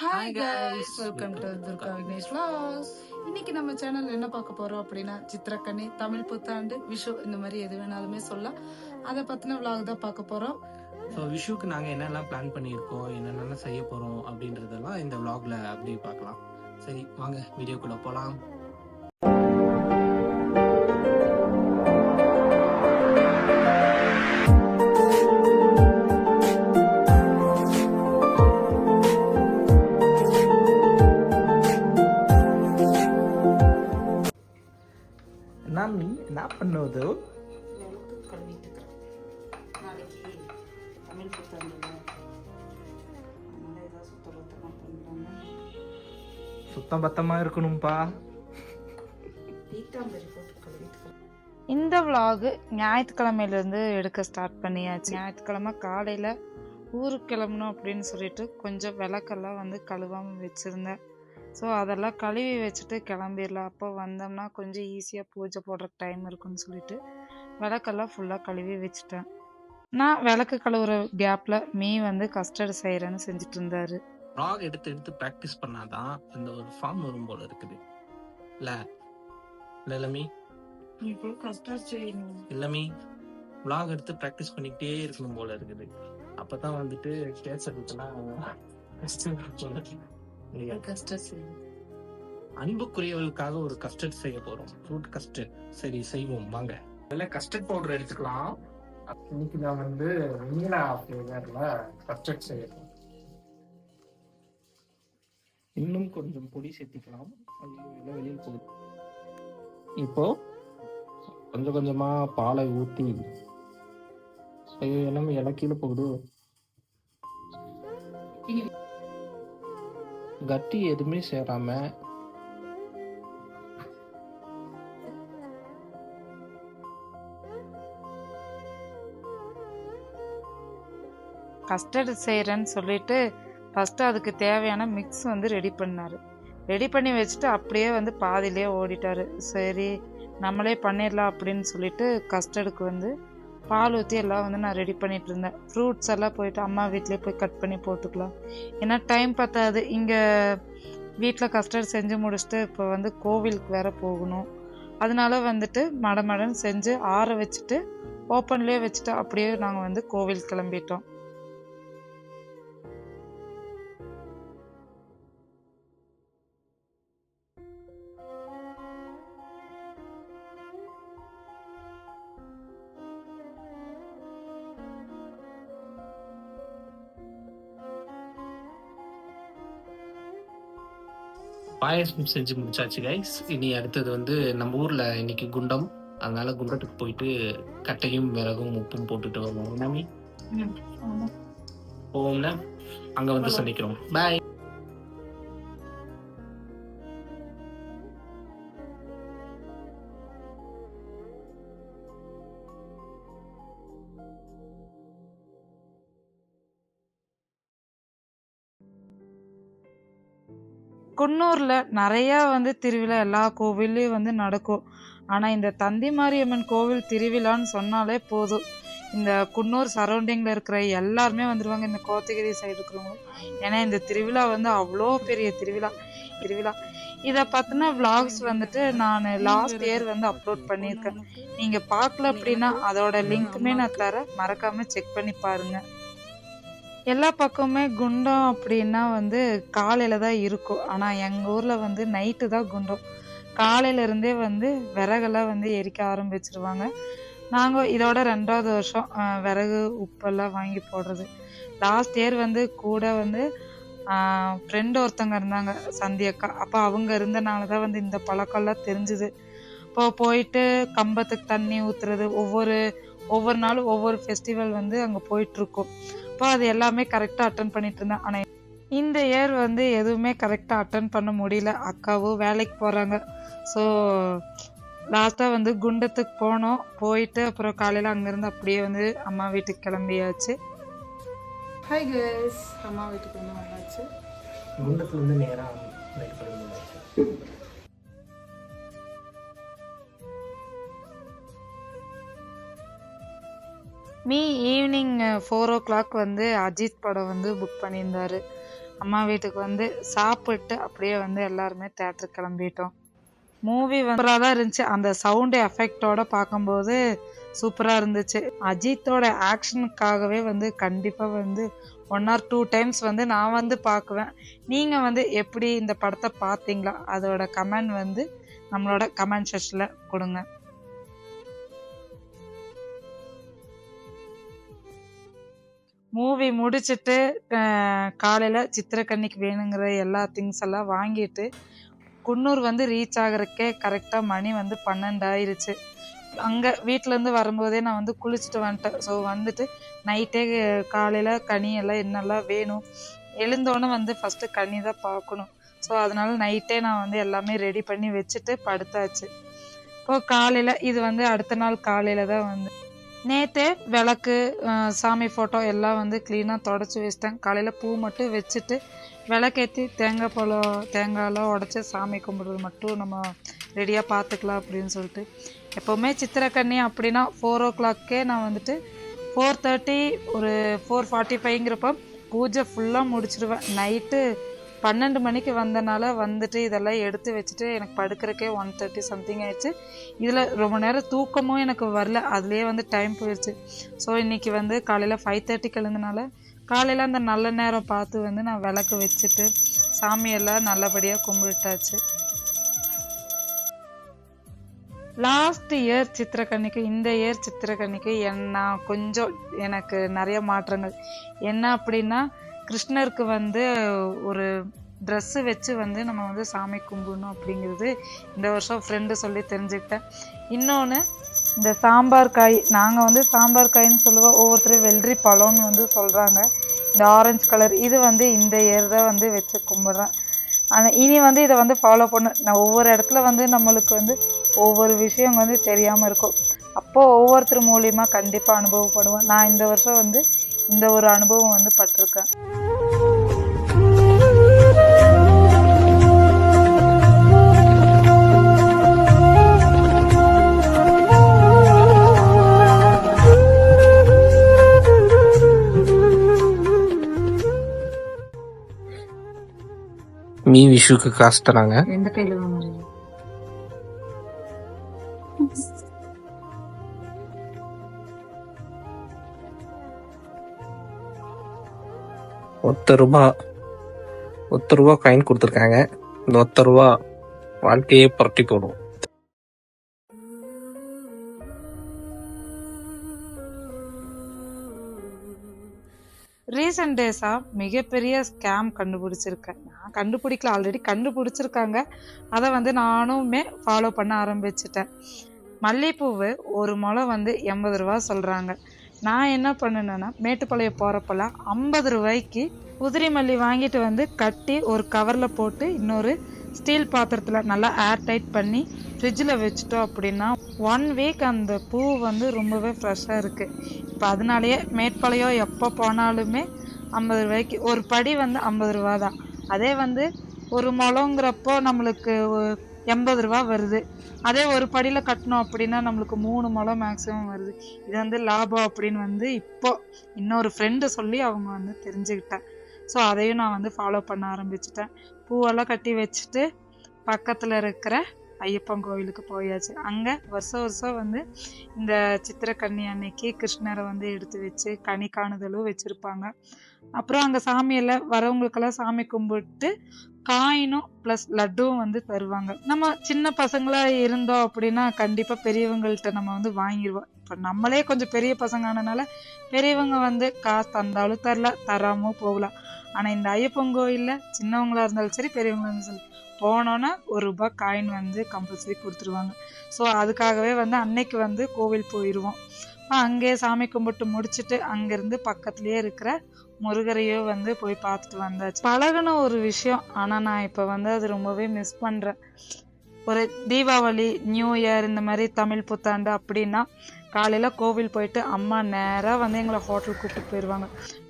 Hi guys welcome to Durga Vignesh vlogs. இன்னைக்கு நம்ம channel என்ன பார்க்க போறோம் அப்படின்னா சித்திரக்கனி தமிழ் புத்தாண்டு விஷு இந்த மாதிரி எது வேணாலுமே சொல்லலாம். அதை பத்தின vlog தான் பார்க்க போறோம். ஸோ விஷுக்கு நாங்கள் என்னெல்லாம் பிளான் பண்ணியிருக்கோம் என்னென்னலாம் செய்ய போகிறோம் அப்படின்றதெல்லாம் இந்த vlogல அப்படியே பார்க்கலாம். சரி வாங்க வீடியோக்குள்ளே போகலாம் தமிழ் புத்தாண்டு அதனால ஏதாவது சுத்த பத்தமா பண்றாங்க சுத்தம் பத்தமாக இருக்கணும்ப்பா பீத்தாம்பரி போட்டு கழுவிட்டு இந்த vlog ஞாயிற்றுக்கிழமையிலேருந்து எடுக்க ஸ்டார்ட் பண்ணியாச்சு. ஞாயிற்றுக்கிழமை காலையில் ஊருக்கு கிளம்பணும் அப்படின்னு சொல்லிட்டு கொஞ்சம் விளக்கெல்லாம் வந்து கழுவாமல் வச்சுருந்தேன். ஸோ அதெல்லாம் கழுவி வச்சுட்டு கிளம்பிடலாம். அப்போ வந்தோம்னா கொஞ்சம் ஈஸியாக பூஜை போடுறக்கு டைம் இருக்குன்னு சொல்லிட்டு விளக்கெல்லாம் ஃபுல்லாக கழுவி வச்சுட்டேன். நான் விளக்கு கழுவுற கேப்பில் மீ வந்து கஸ்டர்டு செய்கிறேன்னு செஞ்சுட்டு இருந்தாரு vlog எடுத்து எடுத்து ப்ராக்டிஸ் பண்ணாதான் இந்த ஒரு ஃபார்ம் வரும் போல இருக்குது. இல்லை இல்லை இல்லமி இப்போ கஸ்டர்ட் செய்யணும். இல்லமி vlog எடுத்து ப்ராக்டிஸ் பண்ணிக்கிட்டே இருக்கணும் போல இருக்குது. அப்பதான் வந்துட்டு இல்லையா? கஸ்டர்ட் செய்யணும். அன்புக்குரியவர்களுக்காக ஒரு கஸ்டர்ட் செய்ய போறோம். ஃப்ரூட் கஸ்டர்ட் சரி செய்வோம். வாங்க. முதல்ல கஸ்டர்ட் பவுடர் எடுத்துக்கலாம். இன்னைக்கு நான் வந்து நீலா ஃபிளேவர்ல கஸ்டர்ட் செய்ய போறோம் இன்னும் கொஞ்சம் பொடி சேர்த்திக்கலாம். ஐயோ, எல்லாம் வெளியில் போகுது. இப்போ கொஞ்சம் கொஞ்சமா பாலை ஊத்தி ஐயோ எல்லாமே எல்லாம் கீழே போகுது கட்டி எதுவுமே சேராம கஸ்டர்டு செய்கிறேன்னு சொல்லிட்டு ஃபஸ்ட்டு அதுக்கு தேவையான மிக்ஸ் வந்து ரெடி பண்ணார். ரெடி பண்ணி வச்சுட்டு அப்படியே வந்து பாதியிலே ஓடிட்டார். சரி நம்மளே பண்ணிடலாம் அப்படின்னு சொல்லிட்டு கஸ்டர்டுக்கு வந்து பால் ஊற்றி எல்லாம் வந்து நான் ரெடி பண்ணிட்டு இருந்தேன். ஃப்ரூட்ஸ் எல்லாம் போயிட்டு அம்மா வீட்லேயே போய் கட் பண்ணி போட்டுக்கலாம். ஏன்னா டைம் பத்தாது. இங்கே வீட்டில் கஸ்டர்ட் செஞ்சு முடிச்சுட்டு இப்போ வந்து கோவிலுக்கு வேற போகணும். அதனால வந்துட்டு மடமடன்னு செஞ்சு ஆற வச்சுட்டு ஓப்பன்லேயே வச்சுட்டு அப்படியே நாங்கள் வந்து கோவில் கிளம்பிட்டோம். பாயசம் செஞ்சு முடிச்சாச்சு கைஸ் இனி அடுத்தது வந்து நம்ம ஊர்ல இன்னைக்கு குண்டம். அதனால குண்டத்துக்கு போயிட்டு கட்டையும் விறகும் உப்பும் போட்டுட்டு வருவோம். எல்லாமே போவோம்னா அங்க வந்து சந்திக்கிறோம். பாய் குன்னூரில் நிறையா வந்து திருவிழா எல்லா கோவில்லையும் வந்து நடக்கும். ஆனால் இந்த தந்தி மாரியம்மன் கோவில் திருவிழான்னு சொன்னாலே போதும். இந்த குன்னூர் சரௌண்டிங்கில் இருக்கிற எல்லாருமே வந்துடுவாங்க இந்த கோத்தகிரி சைடு இருக்கிறவங்க. ஏன்னா இந்த திருவிழா வந்து அவ்வளோ பெரிய திருவிழா திருவிழா. இதை பற்றின vlogs வந்துட்டு நான் லாஸ்ட் இயர் வந்து அப்லோட் பண்ணியிருக்கேன். நீங்கள் பார்க்கல அப்படின்னா அதோட லிங்க்குமே நான் தரேன். மறக்காமல் செக் பண்ணி பாருங்கள் எல்லா பக்கமுமே குண்டம் அப்படின்னா வந்து காலையில் தான் இருக்கும். ஆனால் எங்கள் ஊரில் வந்து நைட்டு தான் குண்டம். காலையில இருந்தே வந்து விறகெல்லாம் வந்து எரிக்க ஆரம்பிச்சிருவாங்க. நாங்கள் இதோட ரெண்டாவது வருஷம் விறகு உப்பெல்லாம் வாங்கி போடுறது. லாஸ்ட் இயர் வந்து கூட வந்து ஃப்ரெண்டு ஒருத்தங்க இருந்தாங்க சந்தியக்கா அப்போ அவங்க இருந்தனால தான் வந்து இந்த பழக்கம்லாம் தெரிஞ்சுது. இப்போ போயிட்டு கம்பத்துக்கு தண்ணி ஊற்றுறது ஒவ்வொரு ஒவ்வொரு நாளும் ஒவ்வொரு ஃபெஸ்டிவல் வந்து அங்கே போயிட்டுருக்கோம் அப்போ அது எல்லாமே கரெக்டாக அட்டன் பண்ணிட்டு இருந்தேன். ஆனால் இந்த இயர் வந்து எதுவுமே கரெக்டாக அட்டன் பண்ண முடியல. அக்காவும் வேலைக்கு போகிறாங்க ஸோ லாஸ்ட்டாக வந்து குண்டத்துக்கு போனோம். போயிட்டு அப்புறம் காலையில் அங்கேருந்து அப்படியே வந்து அம்மா வீட்டுக்கு கிளம்பியாச்சு. ஹாய் கைஸ் அம்மா வீட்டுக்கு வந்து வந்தாச்சு. குண்டத்துல இருந்து me evening four o'clock வந்து அஜித் படம் வந்து புக் பண்ணியிருந்தாரு. அம்மா வீட்டுக்கு வந்து சாப்பிட்டு அப்படியே வந்து எல்லாருமே தேட்டருக்கு கிளம்பிட்டோம். மூவி சூப்பராக தான் இருந்துச்சு. அந்த சவுண்டு எஃபெக்டோட பார்க்கும்போது சூப்பராக இருந்துச்சு. அஜித்தோட ஆக்ஷனுக்காகவே வந்து கண்டிப்பாக வந்து ஒன் ஆர் டூ டைம்ஸ் வந்து நான் வந்து பார்க்குவேன். நீங்கள் வந்து எப்படி இந்த படத்தை பார்த்தீங்களா? அதோட கமெண்ட் வந்து நம்மளோட கமெண்ட் செக்ஷனில் கொடுங்க. மூவி முடிச்சுட்டு காலையில் சித்திரக்கண்ணிக்கு வேணுங்கிற எல்லா திங்ஸ் எல்லாம் வாங்கிட்டு குன்னூர் வந்து ரீச் ஆகிறக்கே கரெக்டாக மணி வந்து பன்னெண்டாயிருச்சு அங்கே வீட்டிலேருந்து வரும்போதே நான் வந்து குளிச்சுட்டு வந்துட்டேன். ஸோ வந்துட்டு நைட்டே காலையில் கனி எல்லாம் என்னெல்லாம் வேணும் எழுந்தோன்னே வந்து ஃபஸ்ட்டு கனி தான் பார்க்கணும். ஸோ அதனால நைட்டே நான் வந்து எல்லாமே ரெடி பண்ணி வச்சுட்டு படுத்தாச்சு. இப்போ காலையில் இது வந்து அடுத்த நாள் காலையில் தான் வந்து நேற்றே விளக்கு சாமி ஃபோட்டோ எல்லாம் வந்து க்ளீனாக தொடச்சி வச்சிட்டேன். காலையில் பூ மட்டும் வச்சுட்டு விளக்கேற்றி தேங்காய் பழம் தேங்காயெல்லாம் உடச்சி சாமி கும்பிட்றது மட்டும் நம்ம ரெடியாக பார்த்துக்கலாம் அப்படின்னு சொல்லிட்டு. எப்போவுமே சித்திரக்கண்ணி அப்படின்னா ஃபோர் ஓ கிளாக்கே நான் வந்துட்டு ஃபோர் தேர்ட்டி ஒரு ஃபோர் ஃபார்ட்டி ஃபைவ்ங்கிறப்ப பூஜை ஃபுல்லாக முடிச்சிடுவேன் நைட்டு பன்னெண்டு மணிக்கு வந்தனால வந்துட்டு இதெல்லாம் எடுத்து வச்சுட்டு எனக்கு படுக்கிறக்கே ஒன் தேர்ட்டி சம்திங் ஆயிடுச்சு. இதில் ரொம்ப நேரம் தூக்கமும் எனக்கு வரல. அதுலேயே வந்து டைம் போயிடுச்சு ஸோ இன்றைக்கி வந்து காலையில் ஃபைவ் தேர்ட்டிக்கு எழுந்தனால காலையில் அந்த நல்ல நேரம் பார்த்து வந்து நான் விளக்கு வச்சுட்டு சாமியெல்லாம் நல்லபடியாக கும்பிட்டாச்சு. லாஸ்ட் இயர் சித்திரக்கண்ணிக்கு இந்த இயர் சித்திரக்கண்ணிக்கு என்ன நான் கொஞ்சம் எனக்கு நிறைய மாற்றங்கள். என்ன அப்படின்னா கிருஷ்ணருக்கு வந்து ஒரு ட்ரெஸ்ஸு வச்சு வந்து நம்ம வந்து சாமி கும்பிடணும் அப்படிங்கிறது இந்த வருஷம் ஃப்ரெண்டு சொல்லி தெரிஞ்சுக்கிட்டேன். இன்னொன்று இந்த சாம்பார் காய் நாங்கள் வந்து சாம்பார் காய்ன்னு சொல்லுவோம். ஒவ்வொருத்தரும் வெள்ளரி பழம்னு வந்து சொல்கிறாங்க இந்த ஆரஞ்சு கலர் இது வந்து இந்த இயர் தான் வந்து வச்சு கும்பிட்றேன். ஆனால் இனி வந்து இதை வந்து ஃபாலோ பண்ண. நான் ஒவ்வொரு இடத்துல வந்து நம்மளுக்கு வந்து ஒவ்வொரு விஷயம் வந்து தெரியாமல் இருக்கும். அப்போது ஒவ்வொருத்தர் மூலியமாக கண்டிப்பாக அனுபவப்படுவேன் நான் இந்த வருஷம் வந்து இந்த ஒரு அனுபவம் வந்து பட்டிருக்கேன். மீ விஷுக்கு காசு தராங்க. எந்த கையில் ஒத்த ரூபா ஒத்த ரூபா காயின் கொடுத்துருக்காங்க. இந்த ஒத்த ரூபா வாழ்க்கையே புரட்டி போடும். ரீசன்ட் டேஸாக மிகப்பெரிய ஸ்கேம் கண்டுபிடிச்சிருக்கேன். நான் கண்டுபிடிக்கல ஆல்ரெடி கண்டுபிடிச்சிருக்காங்க. அதை வந்து நானுமே ஃபாலோ பண்ண ஆரம்பிச்சிட்டேன். மல்லிகைப்பூவு ஒரு முளை வந்து எண்பது ரூபா சொல்கிறாங்க நான் என்ன பண்ணினேன்னா மேட்டுப்பாளையம் போகிறப்பெல்லாம் ஐம்பது ரூபாய்க்கு உதிரி மல்லி வாங்கிட்டு வந்து கட்டி ஒரு கவரில் போட்டு இன்னொரு ஸ்டீல் பாத்திரத்தில் நல்லா ஏர் டைட் பண்ணி ஃப்ரிட்ஜில் வச்சுட்டோம் அப்படின்னா ஒன் வீக் அந்த பூ வந்து ரொம்பவே ஃப்ரெஷ்ஷாக இருக்குது இப்போ அதனாலேயே மேட்பாளையம் எப்போ போனாலுமே ஐம்பது ரூபாய்க்கு ஒரு படி வந்து ஐம்பது ரூபா தான் அதே வந்து ஒரு முளங்கிறப்போ நம்மளுக்கு எண்பது ரூபா வருது. அதே ஒரு படியில் கட்டினோம் அப்படின்னா நம்மளுக்கு மூணு முழம் மேக்ஸிமம் வருது. இது வந்து லாபம் அப்படின்னு வந்து இப்போ இன்னொரு ஃப்ரெண்டு சொல்லி அவங்க வந்து தெரிஞ்சுக்கிட்டேன். ஸோ அதையும் நான் வந்து ஃபாலோ பண்ண ஆரம்பிச்சிட்டேன். பூவெல்லாம் கட்டி வச்சுட்டு பக்கத்தில் இருக்கிற ஐயப்பன் கோவிலுக்கு போயாச்சு. அங்கே வருஷம் வருஷம் வந்து இந்த சித்திரக்கண்ணி அன்னைக்கு கிருஷ்ணரை வந்து எடுத்து வச்சு கனி காணுதலும் வச்சுருப்பாங்க. அப்புறம் அங்கே சாமியெல்லாம் வரவங்களுக்கெல்லாம் சாமி கும்பிட்டு காயினும் ப்ளஸ் லட்டும் வந்து தருவாங்க. நம்ம சின்ன பசங்களாக இருந்தோம் அப்படின்னா கண்டிப்பாக பெரியவங்கள்ட்ட நம்ம வந்து வாங்கிடுவோம் இப்போ நம்மளே கொஞ்சம் பெரிய பசங்க ஆனனால பெரியவங்க வந்து காசு தந்தாலும் தரல தராமோ போகலாம். ஆனால் இந்த ஐயப்பன் கோயிலில் சின்னவங்களாக இருந்தாலும் சரி பெரியவங்களா இருந்தாலும் சரி போனோன்னா ஒரு ரூபாய் காயின் வந்து கம்பல்சரி கொடுத்துருவாங்க. ஸோ அதுக்காகவே வந்து அன்னைக்கு வந்து கோவில் போயிடுவோம் அங்கேயே சாமி கும்பிட்டு முடிச்சுட்டு அங்கேருந்து பக்கத்துலேயே இருக்கிற முருகரையோ வந்து போய் பார்த்துட்டு வந்தாச்சு. பழகுன ஒரு விஷயம். ஆனால் நான் இப்போ வந்து அது ரொம்பவே மிஸ் பண்ணுறேன் ஒரு தீபாவளி நியூ இயர் இந்த மாதிரி தமிழ் புத்தாண்டு அப்படின்னா காலையில் கோவில் போயிட்டு அம்மா நேராக வந்து எங்களை ஹோட்டல் கூப்பிட்டு போயிடுவாங்க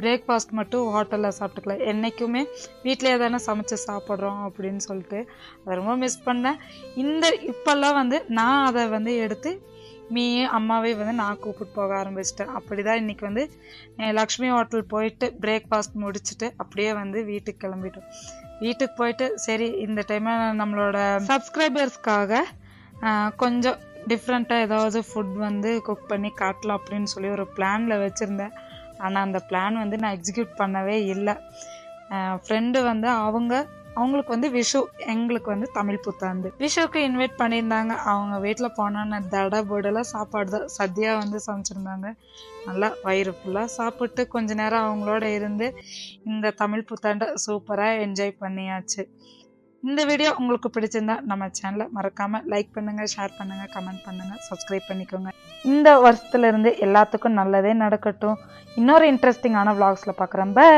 பிரேக்ஃபாஸ்ட் மட்டும் ஹோட்டலில் சாப்பிட்டுக்கலாம் என்றைக்குமே வீட்டிலே தானே சமைச்சு சாப்பிட்றோம் அப்படின்னு சொல்லிட்டு அதை ரொம்ப மிஸ் பண்ணேன். இந்த இப்போல்லாம் வந்து நான் அதை வந்து எடுத்து மீயும் அம்மாவே வந்து நான் கூப்பிட்டு போக ஆரம்பிச்சிட்டேன். அப்படி தான் இன்றைக்கி வந்து லக்ஷ்மி ஹோட்டல் போயிட்டு பிரேக்ஃபாஸ்ட் முடிச்சுட்டு அப்படியே வந்து வீட்டுக்கு கிளம்பிட்டோம். வீட்டுக்கு போயிட்டு சரி இந்த டைம் நம்மளோட சப்ஸ்கிரைபர்ஸ்க்காக கொஞ்சம் டிஃப்ரெண்ட்டாக ஏதாவது ஃபுட் வந்து குக் பண்ணி காட்டலாம் அப்படின்னு சொல்லி ஒரு பிளானில் வச்சுருந்தேன். ஆனால் அந்த பிளான் வந்து நான் எக்ஸிக்யூட் பண்ணவே இல்லை. ஃப்ரெண்டு வந்து அவங்க அவங்களுக்கு வந்து விஷு எங்களுக்கு வந்து தமிழ் புத்தாண்டு. விஷுவுக்கு இன்வைட் பண்ணியிருந்தாங்க. அவங்க வீட்டில் போனோன்னு தட போடெல்லாம் சாப்பாடு தான். சத்யா வந்து சமைச்சிருந்தாங்க. நல்லா வயிறு ஃபுல்லாக சாப்பிட்டு கொஞ்ச நேரம் அவங்களோட இருந்து இந்த தமிழ் புத்தாண்டை சூப்பராக என்ஜாய் பண்ணியாச்சு. இந்த வீடியோ உங்களுக்கு பிடிச்சிருந்தா நம்ம சேனலை மறக்காமல் லைக் பண்ணுங்கள் ஷேர் பண்ணுங்கள் கமெண்ட் பண்ணுங்கள் சப்ஸ்கிரைப் பண்ணிக்கோங்க. இந்த வருஷத்துலேருந்து எல்லாத்துக்கும் நல்லதே நடக்கட்டும். இன்னொரு இன்ட்ரெஸ்டிங்கான வ்ளாக்ஸில் பார்க்குறேன் பை